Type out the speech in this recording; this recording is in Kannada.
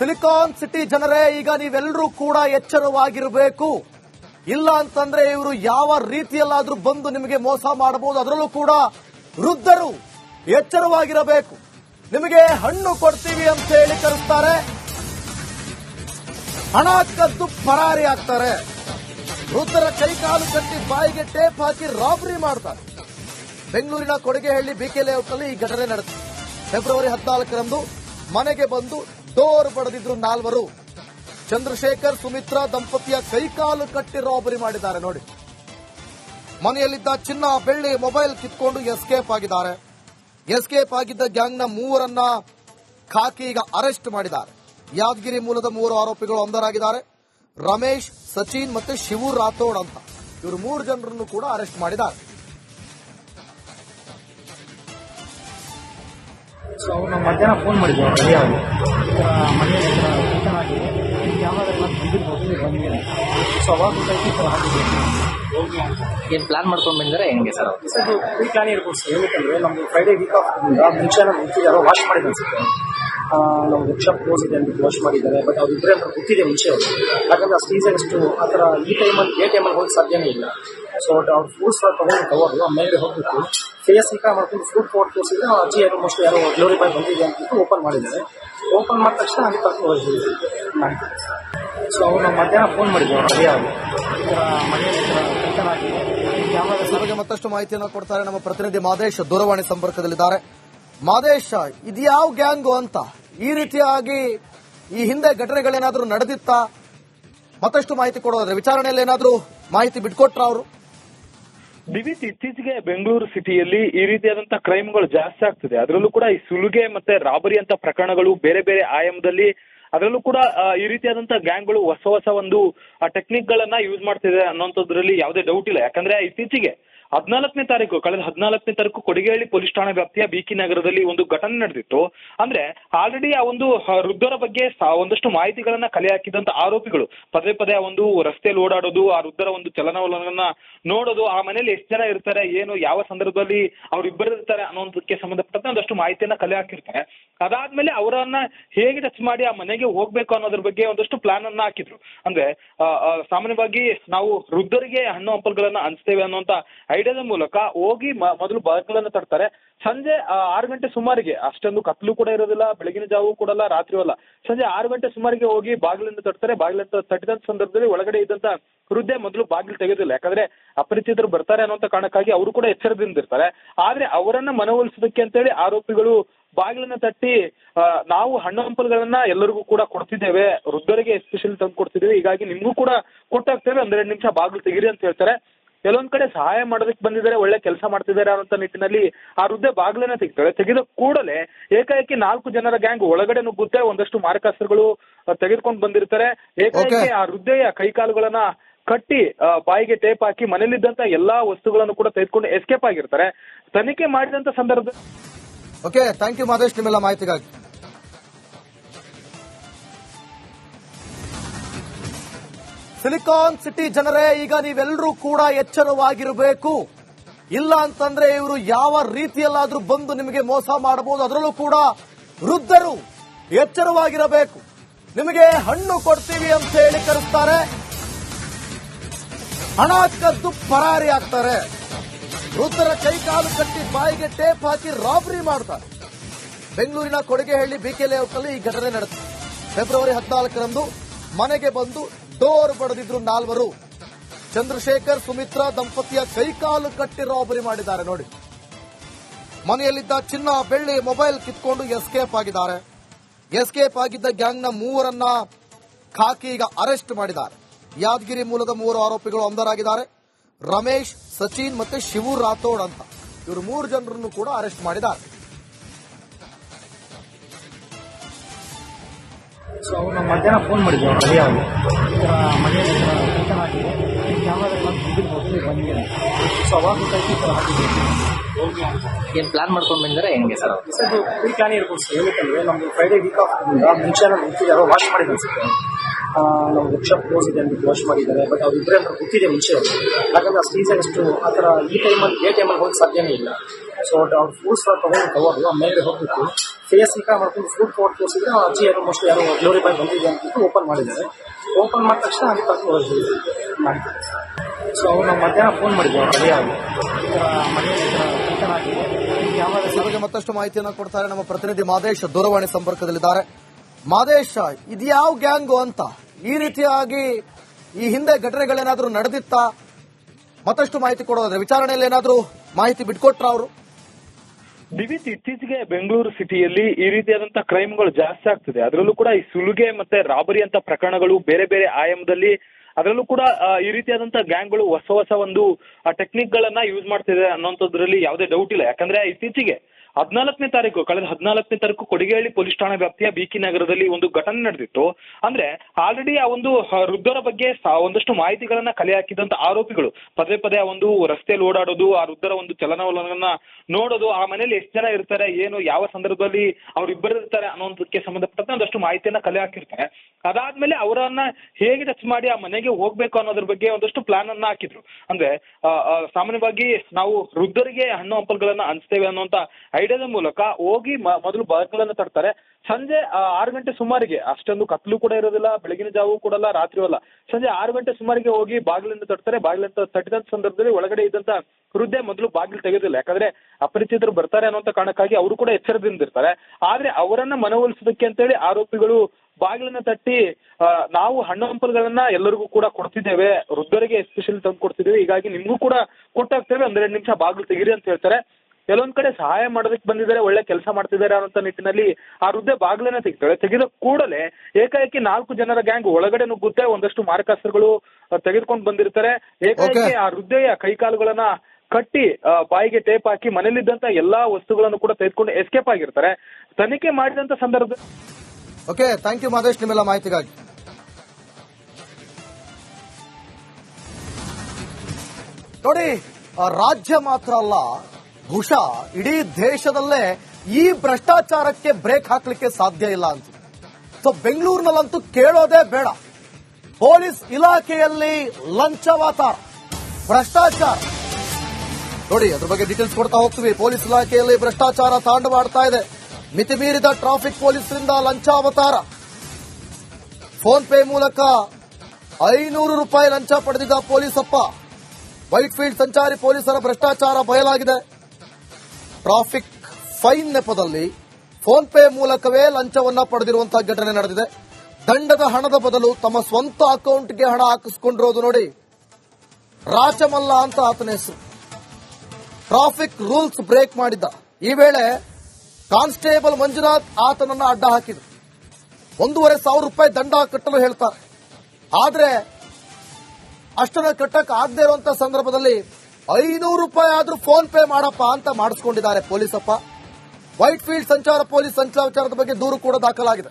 ಸಿಲಿಕಾನ್ ಸಿಟಿ ಜನರೇ, ಈಗ ನೀವೆಲ್ಲರೂ ಕೂಡ ಎಚ್ಚರವಾಗಿರಬೇಕು. ಇಲ್ಲ ಅಂತಂದ್ರೆ ಇವರು ಯಾವ ರೀತಿಯಲ್ಲಾದ್ರೂ ಬಂದು ನಿಮಗೆ ಮೋಸ ಮಾಡಬಹುದು. ಅದರಲ್ಲೂ ಕೂಡ ವೃದ್ಧರು ಎಚ್ಚರವಾಗಿರಬೇಕು. ನಿಮಗೆ ಹಣ್ಣು ಕೊಡ್ತೀವಿ ಅಂತ ಹೇಳಿ ಕರೆಸ್ತಾರೆ. ಹಣ ಕದ್ದು ಪರಾರಿ ಆಗ್ತಾರೆ. ವೃದ್ಧರ ಕೈ ಕಾಲು ಕಟ್ಟಿ ಬಾಯಿಗೆ ಟೇಪ್ ಹಾಕಿ ರಾಬರಿ ಮಾಡ್ತಾರೆ. ಬೆಂಗಳೂರಿನ ಕೊಡುಗೆಹಳ್ಳಿ ಬಿಕೆ ಲೇಔಟ್ನಲ್ಲಿ ಈ ಘಟನೆ ನಡೆದಿದೆ. ಫೆಬ್ರವರಿ ಹದಿನಾಲ್ಕರಂದು ಮನೆಗೆ ಬಂದು ಡೋರ್ ಬಡದಿದ್ರು ನಾಲ್ವರು. ಚಂದ್ರಶೇಖರ್, ಸುಮಿತ್ರಾ, ದಂಪತಿಯ ಕೈಕಾಲು ಕಟ್ಟಿ ರಾಬರಿ ಮಾಡಿದ್ದಾರೆ ನೋಡಿ. ಮನೆಯಲ್ಲಿದ್ದ ಚಿನ್ನ, ಬೆಳ್ಳಿ, ಮೊಬೈಲ್ ಕಿತ್ಕೊಂಡು ಎಸ್ಕೇಪ್ ಆಗಿದ್ದಾರೆ. ಎಸ್ಕೇಪ್ ಆಗಿದ್ದ ಗ್ಯಾಂಗ್ನ ಮೂವರನ್ನ ಖಾಕಿ ಈಗ ಅರೆಸ್ಟ್ ಮಾಡಿದ್ದಾರೆ. ಯಾದಗಿರಿ ಮೂಲದ ಮೂವರು ಆರೋಪಿಗಳು ಒಂದರಾಗಿದ್ದಾರೆ. ರಮೇಶ್, ಸಚಿನ್ ಮತ್ತು ಶಿವು ರಾಥೋಡ್ ಅಂತ. ಇವರು ಮೂರು ಜನರನ್ನು ಕೂಡ ಅರೆಸ್ಟ್ ಮಾಡಿದ್ದಾರೆ. ಸೊ ಅವ್ರು ನಾವು ಮಧ್ಯಾಹ್ನ ಫೋನ್ ಮಾಡಿದ್ವಿ ಅವ್ರು ಮನೆಯ ಅವರು ಕಿಚನ್ ಆಗಿದೆ ಮತ್ತೆ ಬಂದಿರ್ಬೋದು ಬಂದಿದೆ ಸೊ ಅವಾಗ ಗೊತ್ತಾಯ್ತು ಈ ಆಗಿದೆ ಏನ್ ಪ್ಲಾನ್ ಮಾಡ್ಕೊಂಡ್ ಬಂದಿದ್ರೆ ಹೆಂಗೆ ಸರ್? ಅವ್ರು? ಸರ್ ಇದು ಪ್ರೀ ಪ್ಲಾನ್ ಇರ್ಬೋದು ಸರ್ ಏನಕ್ಕಂದ್ರೆ ನಮ್ಗೆ ಫ್ರೈಡೇ ವೀಕ್ ಆಫ್ ಇಂದ ಮುಂಚೆ ನಮ್ಗೆ ಗೊತ್ತಿದ್ದಾರೋ ವಾಶ್ ಮಾಡಿದ್ದು ಸರ್ ನಾವು ವರ್ಕ್ಶಾಪ್ ಕ್ಲೋಸ್ ಇದೆ ಅಂತ ವಾಶ್ ಮಾಡಿದ್ದಾರೆ ಬಟ್ ಅವ್ರಿಬ್ಬರೇ ಅಂತ ಗೊತ್ತಿದೆ ಮುಂಚೆ. ಅವರು ಯಾಕಂದ್ರೆ ಆ ಈಸಿಯಾಗಿ ಅಷ್ಟು ಆ ಥರ ಈ ಟೈಮಲ್ಲಿ ಡೇ ಟೈಮಲ್ಲಿ ಹೋಗಿ ಸಾಧ್ಯನೇ ಇಲ್ಲ. ಸೊ ಅವ್ರು ಫ್ರೂಟ್ಸ್ ತಗೊಂಡು ಕವರು ಮೇಲೆ ಹೋಗ್ಬಿಟ್ಟು ಫೇಸ್ ಈ ಕಡೆ ಮಾಡ್ಕೊಂಡು ಫ್ರೂಟ್ ಕೋರ್ಟ್ ತೋರಿಸಿದ್ರೆ ಅಜ್ಜಿ ಯಾರೋ ಮೋಸ್ಟ್ಲಿ ಯಾರೋ ಡೆಲಿವರಿ ಬಾಯ್ ಬಂದಿದೆ ಅಂತ ಓಪನ್ ಮಾಡಿದ್ದಾರೆ. ಓಪನ್ ಮಾಡಿದ ತಕ್ಷಣ ಅಲ್ಲಿ ಕರ್ಕೊಂಡು ಹೋಗಿ. ಮಾಡಿದ್ದಾರೆ ಸೊ ಅವ್ರು ನಾವು ಮಧ್ಯಾಹ್ನ ಫೋನ್ ಮಾಡಿದ್ವಿ ಅವ್ರು ರೆಡಿ ಅವರು ಮನೆಯಲ್ಲಿ ಮತ್ತಷ್ಟು ಮಾಹಿತಿಯನ್ನು ಕೊಡ್ತಾರೆ ನಮ್ಮ ಪ್ರತಿನಿಧಿ ಮಾದೇಶ್ ದೂರವಾಣಿ ಸಂಪರ್ಕದಲ್ಲಿದ್ದಾರೆ. ಮಾದೇಶ್, ಇದ್ಯಾವ ಗ್ಯಾಂಗ್ ಅಂತ? ಈ ರೀತಿಯಾಗಿ ಈ ಹಿಂದೆ ಘಟನೆಗಳೇನಾದ್ರೂ ನಡೆದಿತ್ತಾ? ಮತ್ತಷ್ಟು ಮಾಹಿತಿ ಕೊಡೋದ್ರೆ ವಿಚಾರಣೆಯಲ್ಲಿ ಏನಾದ್ರೂ ಮಾಹಿತಿ ಬಿಟ್ಕೊಟ್ರ ಅವರು? ದಿವಿತ್ ಇತ್ತೀಚೆಗೆ ಬೆಂಗಳೂರು ಸಿಟಿಯಲ್ಲಿ ಈ ರೀತಿಯಾದಂತಹ ಕ್ರೈಮ್ಗಳು ಜಾಸ್ತಿ ಆಗ್ತಿದೆ. ಅದರಲ್ಲೂ ಕೂಡ ಈ ಸುಲಿಗೆ ಮತ್ತೆ ರಾಬರಿ ಅಂತ ಪ್ರಕರಣಗಳು ಬೇರೆ ಬೇರೆ ಆಯಾಮದಲ್ಲಿ ಅದರಲ್ಲೂ ಕೂಡ ಈ ರೀತಿಯಾದಂತಹ ಗ್ಯಾಂಗ್ಗಳು ಹೊಸ ಹೊಸ ಒಂದು ಟೆಕ್ನಿಕ್ ಗಳನ್ನ ಯೂಸ್ ಮಾಡ್ತಿದೆ ಅನ್ನೋಂಥದ್ರಲ್ಲಿ ಯಾವುದೇ ಡೌಟ್ ಇಲ್ಲ. ಯಾಕಂದ್ರೆ ಇತ್ತೀಚೆಗೆ ಹದಿನಾಲ್ಕನೇ ತಾರೀಕು, ಕಳೆದ ಹದಿನಾಲ್ಕನೇ ತಾರೀಕು ಕೊಡಿಗೆಹಳ್ಳಿ ಪೊಲೀಸ್ ಠಾಣಾ ವ್ಯಾಪ್ತಿಯ ಬಿಕಿ ನಗರದಲ್ಲಿ ಒಂದು ಘಟನೆ ನಡೆದಿತ್ತು. ಅಂದ್ರೆ ಆಲ್ರೆಡಿ ಆ ಒಂದು ವೃದ್ಧರ ಬಗ್ಗೆ ಒಂದಷ್ಟು ಮಾಹಿತಿಗಳನ್ನ ಕಲೆ ಹಾಕಿದಂತ ಆರೋಪಿಗಳು ಪದೇ ಪದೇ ಆ ಒಂದು ರಸ್ತೆಯಲ್ಲಿ ಓಡಾಡೋದು, ಆ ವೃದ್ಧರ ಒಂದು ಚಲನವಲನ ನೋಡೋದು, ಆ ಮನೆಯಲ್ಲಿ ಎಷ್ಟು ಜನ ಇರ್ತಾರೆ, ಏನು, ಯಾವ ಸಂದರ್ಭದಲ್ಲಿ ಅವ್ರಿಬ್ಬರು ಇರ್ತಾರೆ ಅನ್ನೋದಕ್ಕೆ ಸಂಬಂಧಪಟ್ಟಂತೆ ಒಂದಷ್ಟು ಮಾಹಿತಿಯನ್ನ ಕಲೆ ಹಾಕಿರ್ತಾರೆ. ಅದಾದ್ಮೇಲೆ ಅವರನ್ನ ಹೇಗೆ ಟಚ್ ಮಾಡಿ ಆ ಮನೆಗೆ ಹೋಗ್ಬೇಕು ಅನ್ನೋದ್ರ ಬಗ್ಗೆ ಒಂದಷ್ಟು ಪ್ಲಾನ್ ಅನ್ನ ಹಾಕಿದ್ರು. ಅಂದ್ರೆ ಸಾಮಾನ್ಯವಾಗಿ ನಾವು ವೃದ್ಧರಿಗೆ ಹಣ್ಣು ಹಂಪಲ್ಗಳನ್ನ ಹಂಚ್ತೇವೆ ಅನ್ನುವಂತ ಐಡಿಯಾದ ಮೂಲಕ ಹೋಗಿ ಮೊದಲು ಬಾಗಿಲನ್ನ ತಡ್ತಾರೆ. ಸಂಜೆ ಆರು ಗಂಟೆ ಸುಮಾರಿಗೆ, ಅಷ್ಟೊಂದು ಕತ್ಲು ಕೂಡ ಇರೋದಿಲ್ಲ, ಬೆಳಗಿನ ಜಾವು ಕೊಡಲ್ಲ ರಾತ್ರಿ ಅಲ್ಲ ಸಂಜೆ ಆರು ಗಂಟೆ ಸುಮಾರಿಗೆ ಹೋಗಿ ಬಾಗಿಲಿಂದ ತಟ್ತಾರೆ ಬಾಗಿಲ ತಟ್ಟಿದಂತ ಸಂದರ್ಭದಲ್ಲಿ ಒಳಗಡೆ ಇದ್ದಂತ ವೃದ್ಧೆ ಮೊದಲು ಬಾಗಿಲು ತೆಗೆದಿಲ್ಲ. ಯಾಕಂದ್ರೆ ಅಪರಿಚಿತರು ಬರ್ತಾರೆ ಅನ್ನೋಂತ ಕಾರಣಕ್ಕಾಗಿ ಅವರು ಕೂಡ ಎಚ್ಚರದಿಂದ ಇರ್ತಾರೆ. ಆದ್ರೆ ಅವರನ್ನ ಮನವೊಲಿಸೋದಕ್ಕೆ ಅಂತೇಳಿ ಆರೋಪಿಗಳು ಬಾಗಿಲನ್ನ ತಟ್ಟಿ ನಾವು ಹಣ್ಣು ಹಂಪಲುಗಳನ್ನ ಎಲ್ಲರಿಗೂ ಕೂಡ ಕೊಡ್ತಿದ್ದೇವೆ. ವೃದ್ಧರಿಗೆ ಎಸ್ಪೆಷಲಿ ತಂದು ಕೊಡ್ತಿದ್ದೇವೆ. ಹೀಗಾಗಿ ನಿಮ್ಗೂ ಕೂಡ ಕೊಟ್ಟಾಗ್ತೇವೆ. ಒಂದೆರಡು ನಿಮಿಷ ಬಾಗಿಲು ತೆಗೀರಿ ಅಂತ ಹೇಳ್ತಾರೆ. ಕೆಲವೊಂದ್ ಕಡೆ ಸಹಾಯ ಮಾಡೋದಕ್ಕೆ ಬಂದಿದ್ದಾರೆ ಒಳ್ಳೆ ಕೆಲಸ ಮಾಡ್ತಿದ್ದಾರೆ ಅನ್ನೋ ನಿಟ್ಟಿನಲ್ಲಿ ಆ ವೃದ್ಧೆ ಬಾಗ್ಲೇನೆ ತೆಗಿತಾಳೆ ತೆಗೆದ ಕೂಡಲೇ ಏಕಾಏಕಿ ನಾಲ್ಕು ಜನರ ಗ್ಯಾಂಗ್ ಒಳಗಡೆ ನುಗ್ಗುತ್ತೆ ಒಂದಷ್ಟು ಮಾರಕಾಸ್ತ್ರಗಳು ತೆಗೆದುಕೊಂಡು ಬಂದಿರ್ತಾರೆ. ಏಕಾಏಕಿ. ಆ ವೃದ್ಧೆಯ ಕೈಕಾಲುಗಳನ್ನ ಕಟ್ಟಿ ಬಾಯಿಗೆ ಟೇಪ್ ಹಾಕಿ ಮನೇಲಿದ್ದಂತ ಎಲ್ಲಾ ವಸ್ತುಗಳನ್ನು ಕೂಡ ತೆಗೆದುಕೊಂಡು ಎಸ್ಕೇಪ್ ಆಗಿರ್ತಾರೆ. ತನಿಖೆ ಮಾಡಿದಂತ ಸಂದರ್ಭ ಓಕೆ ಥ್ಯಾಂಕ್ ಯು ಮಾದೇಶ್ ನಿಮ್ಮೆಲ್ಲ ಮಾಹಿತಿಗಾಗಿ. ಸಿಲಿಕಾನ್ ಸಿಟಿ ಜನರೇ, ಈಗ ನೀವೆಲ್ಲರೂ ಕೂಡ ಎಚ್ಚರವಾಗಿರಬೇಕು. ಇಲ್ಲ ಅಂತಂದ್ರೆ ಇವರು ಯಾವ ರೀತಿಯಲ್ಲಾದ್ರೂ ಬಂದು ನಿಮಗೆ ಮೋಸ ಮಾಡಬಹುದು. ಅದರಲ್ಲೂ ಕೂಡ ವೃದ್ಧರು ಎಚ್ಚರವಾಗಿರಬೇಕು. ನಿಮಗೆ ಹಣ್ಣು ಕೊಡ್ತೀವಿ ಅಂತ ಹೇಳಿ ಕರೆಸ್ತಾರೆ. ಹಣ ಕದ್ದು ಪರಾರಿ ಆಗ್ತಾರೆ. ವೃದ್ಧರ ಕೈ ಕಾಲು ಕಟ್ಟಿ ಬಾಯಿಗೆ ಟೇಪ್ ಹಾಕಿ ರಾಬರಿ ಮಾಡ್ತಾರೆ. ಬೆಂಗಳೂರಿನ ಕೊಡಗೆಹಳ್ಳಿ ಬಿಕೆ ಲೇಔಟ್ನಲ್ಲಿ ಈ ಘಟನೆ ನಡೆದಿದೆ. ಫೆಬ್ರವರಿ ಹದಿನಾಲ್ಕರಂದು ಮನೆಗೆ ಬಂದು ಡೋರ್ ಬಡದಿದ್ರು ನಾಲ್ವರು. ಚಂದ್ರಶೇಖರ್, ಸುಮಿತ್ರಾ, ದಂಪತಿಯ ಕೈಕಾಲು ಕಟ್ಟಿ ರಾಬರಿ ಮಾಡಿದ್ದಾರೆ ನೋಡಿ. ಮನೆಯಲ್ಲಿದ್ದ ಚಿನ್ನ ಬೆಳ್ಳಿ ಮೊಬೈಲ್ ಕಿತ್ಕೊಂಡು ಎಸ್ಕೇಪ್ ಆಗಿದ್ದಾರೆ. ಎಸ್ಕೇಪ್ ಆಗಿದ್ದ ಗ್ಯಾಂಗ್ನ ಮೂವರನ್ನ ಖಾಕಿ ಈಗ ಅರೆಸ್ಟ್ ಮಾಡಿದ್ದಾರೆ. ಯಾದಗಿರಿ ಮೂಲದ ಮೂವರು ಆರೋಪಿಗಳು ಒಂದರಾಗಿದ್ದಾರೆ ರಮೇಶ್, ಸಚಿನ್ ಮತ್ತೆ ಶಿವು ರಾಥೋಡ್ ಅಂತ. ಇವರು ಮೂರು ಜನರನ್ನು ಕೂಡ ಅರೆಸ್ಟ್ ಮಾಡಿದ್ದಾರೆ. ಮಧ್ಯಾಹ್ನ ಫೋನ್ ಮಾಡಿದ್ವಿ ಅವ್ರು ಅವರು ಬಂದಿದ್ದೀನಿ ಸೊ ಅವಾಗ ಗೊತ್ತಾಯ್ತು ಈ ಥರ ಹೋಗಿ ಅಂತ ಏನ್ ಪ್ಲಾನ್ ಮಾಡ್ಕೊಂಡ್ ಬಂದಿದ್ದಾರೆ ಹೆಂಗೆ ಸರ್? ಅವ್ರು? ಸರ್ ಪ್ರೀ ಪ್ಲಾನ್ ಇರ್ಬೋದು ಸರ್. ಏನಕ್ಕಂದ್ರೆ ನಮ್ದು ಫ್ರೈಡೇ ವೀಕ್ ಆಫ್ ಮುಂಚೆ ಯಾರೋ ಗೊತ್ತಿದ್ದಾರೋ ವಾಶ್ ಮಾಡಿದ್ರು ಅನ್ಸುತ್ತೆ. ನಾವು ವರ್ಕ್ಶಾಪ್ ಕ್ಲೋಸ್ ಇದೆ ಅಂತ ವಾಶ್ ಮಾಡಿದ್ದಾರೆ. ಬಟ್ ಅವ್ರಿಬ್ಬರೇ ಅಂತ ಗೊತ್ತಿದೆ ಮುಂಚೆ. ಯಾಕಂದ್ರೆ ಆ ಸೀಸನ್ ಎಷ್ಟು ಆ ಥರ ಈ ಟೈಮಲ್ಲಿ ಡೇ ಟೈಮಲ್ಲಿ ಹೋಗಿ ಸಾಧ್ಯನೇ ಇಲ್ಲ. ಸೊ ಅವ್ರ ಫುಡ್ಸ್ ತಗೊಂಡು ಆ ಮೇಲೆ ಹೋಗ್ಬಿಟ್ಟು ಫೇಸ್ ಇಕ ಮಾಡ್ಕೊಂಡು ಫುಡ್ ಕೋರ್ಟ್ ತೋರಿಸಿದ್ರೆ ಅಜ್ಜಿ ಯಾರು ಮೋಸ್ಟ್ಲಿ ಯಾರೋ ಬಾಯ್ ಬಂದಿದೆ ಅಂದ್ಬಿಟ್ಟು ಓಪನ್ ಮಾಡಿದ್ದಾರೆ. ಓಪನ್ ಮಾಡಿದ ತಕ್ಷಣ ಅಲ್ಲಿ ಕರ್ಕೊಂಡು ಹೋಗಿ. ಮಾಡಿದ್ದಾರೆ ಸೊ ಅವ್ರು ನಾವು ಮಧ್ಯಾಹ್ನ ಫೋನ್ ಮಾಡಿದ್ವಿ ಅವ್ರು ಥರ ಮನೆಯಲ್ಲಿ ಮತ್ತಷ್ಟು ಮಾಹಿತಿಯನ್ನು ಕೊಡ್ತಾರೆ ನಮ್ಮ ಪ್ರತಿನಿಧಿ ಮಾದೇಶ್ ದೂರವಾಣಿ ಸಂಪರ್ಕದಲ್ಲಿದ್ದಾರೆ. ಮಾದೇಶ್, ಇದ್ಯಾವ ಗ್ಯಾಂಗು ಅಂತ? ಈ ರೀತಿಯಾಗಿ ಈ ಹಿಂದೆ ಘಟನೆಗಳೇನಾದರೂ ನಡೆದಿತ್ತಾ? ಮತ್ತಷ್ಟು ಮಾಹಿತಿ ಕೊಡೋದ್ರೆ ವಿಚಾರಣೆಯಲ್ಲಿ ಏನಾದರೂ ಮಾಹಿತಿ ಬಿಟ್ಕೊಟ್ರ ಅವರು? ದಿವಿತ್ ಇತ್ತೀಚೆಗೆ ಬೆಂಗಳೂರು ಸಿಟಿಯಲ್ಲಿ ಈ ರೀತಿಯಾದಂತಹ ಕ್ರೈಮ್ಗಳು ಜಾಸ್ತಿ ಆಗ್ತಿದೆ. ಅದರಲ್ಲೂ ಕೂಡ ಈ ಸುಲಿಗೆ ಮತ್ತೆ ರಾಬರಿ ಅಂತ ಪ್ರಕರಣಗಳು ಬೇರೆ ಬೇರೆ ಆಯಾಮದಲ್ಲಿ ಅದರಲ್ಲೂ ಕೂಡ ಈ ರೀತಿಯಾದಂತಹ ಗ್ಯಾಂಗ್ಗಳು ಹೊಸ ಹೊಸ ಒಂದು ಟೆಕ್ನಿಕ್ ಗಳನ್ನ ಯೂಸ್ ಮಾಡ್ತಿದೆ ಅನ್ನೋಂಥದ್ರಲ್ಲಿ ಯಾವುದೇ ಡೌಟ್ ಇಲ್ಲ. ಯಾಕಂದ್ರೆ ಇತ್ತೀಚೆಗೆ ಹದಿನಾಲ್ಕನೇ ತಾರೀಕು, ಕಳೆದ ಹದಿನಾಲ್ಕನೇ ತಾರೀಕು ಕೊಡಿಗೆಹಳ್ಳಿ ಪೊಲೀಸ್ ಠಾಣಾ ವ್ಯಾಪ್ತಿಯ ಬಿಕಿ ನಗರದಲ್ಲಿ ಒಂದು ಘಟನೆ ನಡೆದಿತ್ತು. ಅಂದ್ರೆ ಆಲ್ರೆಡಿ ಆ ಒಂದು ವೃದ್ಧರ ಬಗ್ಗೆ ಒಂದಷ್ಟು ಮಾಹಿತಿಗಳನ್ನ ಕಲೆ ಹಾಕಿದಂತ ಆರೋಪಿಗಳು ಪದೇ ಪದೇ ಆ ಒಂದು ರಸ್ತೆಯಲ್ಲಿ ಓಡಾಡೋದು, ಆ ವೃದ್ಧರ ಒಂದು ಚಲನವಲನ ನೋಡೋದು, ಆ ಮನೆಯಲ್ಲಿ ಎಷ್ಟು ಜನ ಇರ್ತಾರೆ, ಏನು, ಯಾವ ಸಂದರ್ಭದಲ್ಲಿ ಅವ್ರಿಬ್ಬರು ಇರ್ತಾರೆ ಅನ್ನೋದಕ್ಕೆ ಸಂಬಂಧಪಟ್ಟಂತೆ ಒಂದಷ್ಟು ಮಾಹಿತಿಯನ್ನ ಕಲೆ ಹಾಕಿರ್ತಾರೆ. ಅದಾದ್ಮೇಲೆ ಅವರನ್ನ ಹೇಗೆ ಟಚ್ ಮಾಡಿ ಆ ಮನೆಗೆ ಹೋಗ್ಬೇಕು ಅನ್ನೋದ್ರ ಬಗ್ಗೆ ಒಂದಷ್ಟು ಪ್ಲಾನ್ ಅನ್ನ ಹಾಕಿದ್ರು. ಅಂದ್ರೆ ಸಾಮಾನ್ಯವಾಗಿ ನಾವು ವೃದ್ಧರಿಗೆ ಹಣ್ಣು ಹಂಪಲ್ಗಳನ್ನ ಹಂಚ್ತೇವೆ ಅನ್ನುವಂತ ಐಡಿಯಾದ ಮೂಲಕ ಹೋಗಿ ಮೊದಲು ಬಾಗಿಲನ್ನ ತಡ್ತಾರೆ. ಸಂಜೆ ಆರು ಗಂಟೆ ಸುಮಾರಿಗೆ, ಅಷ್ಟೊಂದು ಕತ್ಲು ಕೂಡ ಇರೋದಿಲ್ಲ, ಬೆಳಗಿನ ಜಾವು ಕೂಡಲ್ಲ ರಾತ್ರಿ ಅಲ್ಲ. ಸಂಜೆ ಆರು ಗಂಟೆ ಸುಮಾರಿಗೆ ಹೋಗಿ ಬಾಗಿಲಿಂದ ತಡ್ತಾರೆ. ಬಾಗಿಲಿಂದ ತಟ್ಟಿದಂತ ಸಂದರ್ಭದಲ್ಲಿ ಒಳಗಡೆ ಇದ್ದಂತ ವೃದ್ಧೆ ಮೊದಲು ಬಾಗಿಲು ತೆಗೆದಿಲ್ಲ. ಯಾಕಂದ್ರೆ ಅಪರಿಚಿತರು ಬರ್ತಾರೆ ಅನ್ನೋಂತ ಕಾರಣಕ್ಕಾಗಿ ಅವರು ಕೂಡ ಎಚ್ಚರದಿಂದ ಇರ್ತಾರೆ. ಆದ್ರೆ ಅವರನ್ನ ಮನವೊಲಿಸೋದಕ್ಕೆ ಅಂತೇಳಿ ಆರೋಪಿಗಳು ಬಾಗಿಲನ್ನ ತಟ್ಟಿ ನಾವು ಹಣ್ಣು ಹಂಪಲ್ಗಳನ್ನ ಎಲ್ಲರಿಗೂ ಕೂಡ ಕೊಡ್ತಿದ್ದೇವೆ. ವೃದ್ಧರಿಗೆ ಎಸ್ಪೆಷಲಿ ತಂದು ಕೊಡ್ತಿದ್ದೇವೆ. ಹೀಗಾಗಿ ನಿಮ್ಗೂ ಕೂಡ ಕೊಟ್ಟಾಗ್ತೇವೆ. ಒಂದೆರಡು ನಿಮಿಷ ಬಾಗಿಲು ತೆಗೀರಿ ಅಂತ ಹೇಳ್ತಾರೆ. ಕೆಲವೊಂದ್ ಕಡೆ ಸಹಾಯ ಮಾಡೋದಕ್ಕೆ ಬಂದಿದ್ದಾರೆ ಒಳ್ಳೆ ಕೆಲಸ ಮಾಡ್ತಿದ್ದಾರೆ ಅನ್ನೋ ನಿಟ್ಟಿನಲ್ಲಿ ಆ ವೃದ್ಧೆ ಬಾಗ್ಲನ್ನ ತೆಗಿತಾಳೆ. ತೆಗೆದ ಕೂಡಲೇ ಏಕಾಏಕಿ ನಾಲ್ಕು ಜನರ ಗ್ಯಾಂಗ್ ಒಳಗಡೆ ನುಗ್ಗುತ್ತೆ. ಒಂದಷ್ಟು ಮಾರಕಾಸ್ತ್ರಗಳು ತೆಗೆದುಕೊಂಡು ಬಂದಿರ್ತಾರೆ. ಏಕಾಏಕಿ. ಆ ವೃದ್ಧೆಯ ಕೈಕಾಲುಗಳನ್ನ ಕಟ್ಟಿ ಬಾಯಿಗೆ ಟೇಪ್ ಹಾಕಿ ಮನೇಲಿದ್ದಂತ ಎಲ್ಲಾ ವಸ್ತುಗಳನ್ನು ಕೂಡ ತೆಗೆದುಕೊಂಡು ಎಸ್ಕೇಪ್ ಆಗಿರ್ತಾರೆ. ತನಿಖೆ ಮಾಡಿದಂತ ಸಂದರ್ಭ ಓಕೆ ಥ್ಯಾಂಕ್ ಯು ಮಾದೇಶ್ ನಿಮ್ಮೆಲ್ಲ ಮಾಹಿತಿಗಾಗಿ. ನೋಡಿ ರಾಜ್ಯ ಮಾತ್ರ ಅಲ್ಲ ಬಹುಶಃ ಇಡೀ ದೇಶದಲ್ಲೇ ಈ ಭ್ರಷ್ಟಾಚಾರಕ್ಕೆ ಬ್ರೇಕ್ ಹಾಕ್ಲಿಕ್ಕೆ ಸಾಧ್ಯ ಇಲ್ಲ ಅಂತ. ಸೊ ಬೆಂಗಳೂರಿನಲ್ಲಂತೂ ಕೇಳೋದೇ ಬೇಡ. ಪೊಲೀಸ್ ಇಲಾಖೆಯಲ್ಲಿ ಲಂಚವಾತಾರ. ಭ್ರಷ್ಟಾಚಾರ. ನೋಡಿ, ಅದ್ರ ಬಗ್ಗೆ ಡೀಟೇಲ್ಸ್ ಕೊಡ್ತಾ ಹೋಗ್ತೀವಿ. ಪೊಲೀಸ್ ಇಲಾಖೆಯಲ್ಲಿ ಭ್ರಷ್ಟಾಚಾರ ತಾಂಡವಾಡ್ತಾ ಇದೆ. ಮಿತಿ ಮೀರಿದ ಟ್ರಾಫಿಕ್ ಪೊಲೀಸರಿಂದ ಲಂಚಾವತಾರ. ಫೋನ್ ಪೇ ಮೂಲಕ ಐನೂರು ರೂಪಾಯಿ ಲಂಚ ಪಡೆದಿದ್ದ ಪೊಲೀಸಪ್ಪ. ವೈಟ್ ಫೀಲ್ಡ್ ಸಂಚಾರಿ ಪೊಲೀಸರ ಭ್ರಷ್ಟಾಚಾರ ಬಯಲಾಗಿದೆ. ಟ್ರಾಫಿಕ್ ಫೈನ್ ನೆಪದಲ್ಲಿ ಫೋನ್ ಪೇ ಮೂಲಕವೇ ಲಂಚವನ್ನ ಪಡೆದಿರುವಂತಹ ಘಟನೆ ನಡೆದಿದೆ. ದಂಡದ ಹಣದ ಬದಲು ತಮ್ಮ ಸ್ವಂತ ಅಕೌಂಟ್ಗೆ ಹಣ ಹಾಕಿಸಿಕೊಂಡಿರೋದು ನೋಡಿ ರಾಚಮಲ್ಲ ಅಂತ ಆತನ ಹೆಸರು. ಟ್ರಾಫಿಕ್ ರೂಲ್ಸ್ ಬ್ರೇಕ್ ಮಾಡಿದ್ದ. ಈ ವೇಳೆ ಕಾನ್ಸ್ಟೇಬಲ್ ಮಂಜುನಾಥ್ ಆತನನ್ನ ಅಡ್ಡ ಹಾಕಿದ್ರು. ಒಂದೂವರೆ ಸಾವಿರ ರೂಪಾಯಿ ದಂಡ ಕಟ್ಟಲು ಹೇಳ್ತಾರೆ. ಆದ್ರೆ ಅಷ್ಟನ್ನ ಕಟ್ಟಕ್ ಆಗದೆ ಇರುವಂತಹ ಸಂದರ್ಭದಲ್ಲಿ ಐನೂರು ರೂಪಾಯಿ ಆದ್ರೂ ಫೋನ್ ಪೇ ಮಾಡಪ್ಪ ಅಂತ ಮಾಡಿಸ್ಕೊಂಡಿದ್ದಾರೆ ಪೊಲೀಸಪ್ಪ. ವೈಟ್ ಫೀಲ್ಡ್ ಸಂಚಾರ ಪೊಲೀಸ್ ಸಂಚಾರದ ಬಗ್ಗೆ ದೂರು ಕೂಡ ದಾಖಲಾಗಿದೆ.